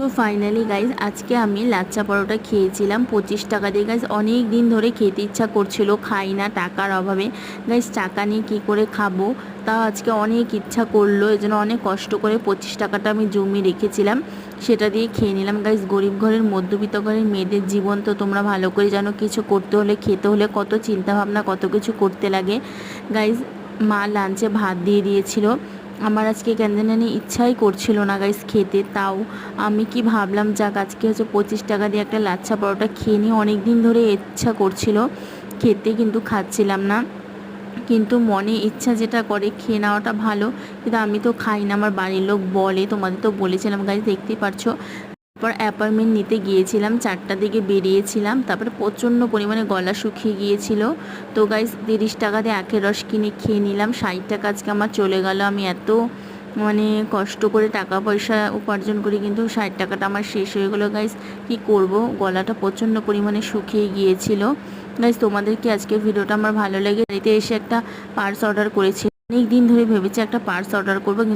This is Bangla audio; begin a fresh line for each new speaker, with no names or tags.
তো ফাইনালি গাইজ আজকে আমি লাচ্চা পরোটা খেয়েছিলাম, পঁচিশ টাকা দিয়ে। গাইজ অনেক দিন ধরে খেতে ইচ্ছা করছিল, খাই না টাকার অভাবে। গাইজ টাকা নিয়ে কী করে খাব? তা আজকে অনেক ইচ্ছা করল, এই জন্য অনেক কষ্ট করে পঁচিশ টাকাটা আমি জমিয়ে রেখেছিলাম। সেটা দিয়ে খেয়ে নিলাম। গাইজ গরিব ঘরের, মধ্যবিত্ত ঘরের মেয়েদের জীবন তো তোমরা ভালো করে জানো, কিছু করতে হলে, খেতে হলে কত চিন্তাভাবনা, কত কিছু করতে লাগে। গাইজ মা লাঞ্চে ভাত দিয়ে দিয়েছিল। আমার আজকে কেন ইচ্ছাই করছিল না গাইস খেতে, তাও আমি কি ভাবলাম, যাক আজকে হচ্ছে পঁচিশ টাকা দিয়ে একটা লাচ্ছা পরোটা খেয়ে নিয়ে অনেক দিন ধরে ইচ্ছা করছিল, খেতে কিন্তু খাচ্ছিলাম না। কিন্তু মনে ইচ্ছা যেটা করে খেয়ে নেওয়াটা ভালো, কিন্তু আমি তো খাই না, আমার বাড়ির লোক বলে, তোমাদের তো বলেছিলাম গাইজ দেখতেই পারছ। তারপর অ্যাপয়েন্টমেন্ট নিতে গিয়েছিলাম, চারটা দিকে বেরিয়েছিলাম, তারপরে প্রচণ্ড পরিমাণে গলা শুকিয়ে গিয়েছিল। তো গাইজ তিরিশ টাকা দিয়ে আখের রস কিনে খেয়ে নিলাম, ষাট টাকা আজকে আমার চলে গেল। আমি এত মানে কষ্ট করে টাকা পয়সা উপার্জন করি, কিন্তু ষাট টাকাটা আমার শেষ হয়ে গেলো। গাইজ কি করব? গলাটা প্রচণ্ড পরিমাণে শুকিয়ে গিয়েছিল। গাইজ তোমাদেরকে আজকে ভিডিওটা আমার ভালো লেগে? বাড়িতে এসে একটা পার্স অর্ডার করেছি। অনেক দিন ধরে ভেবেছি একটা পার্স অর্ডার করব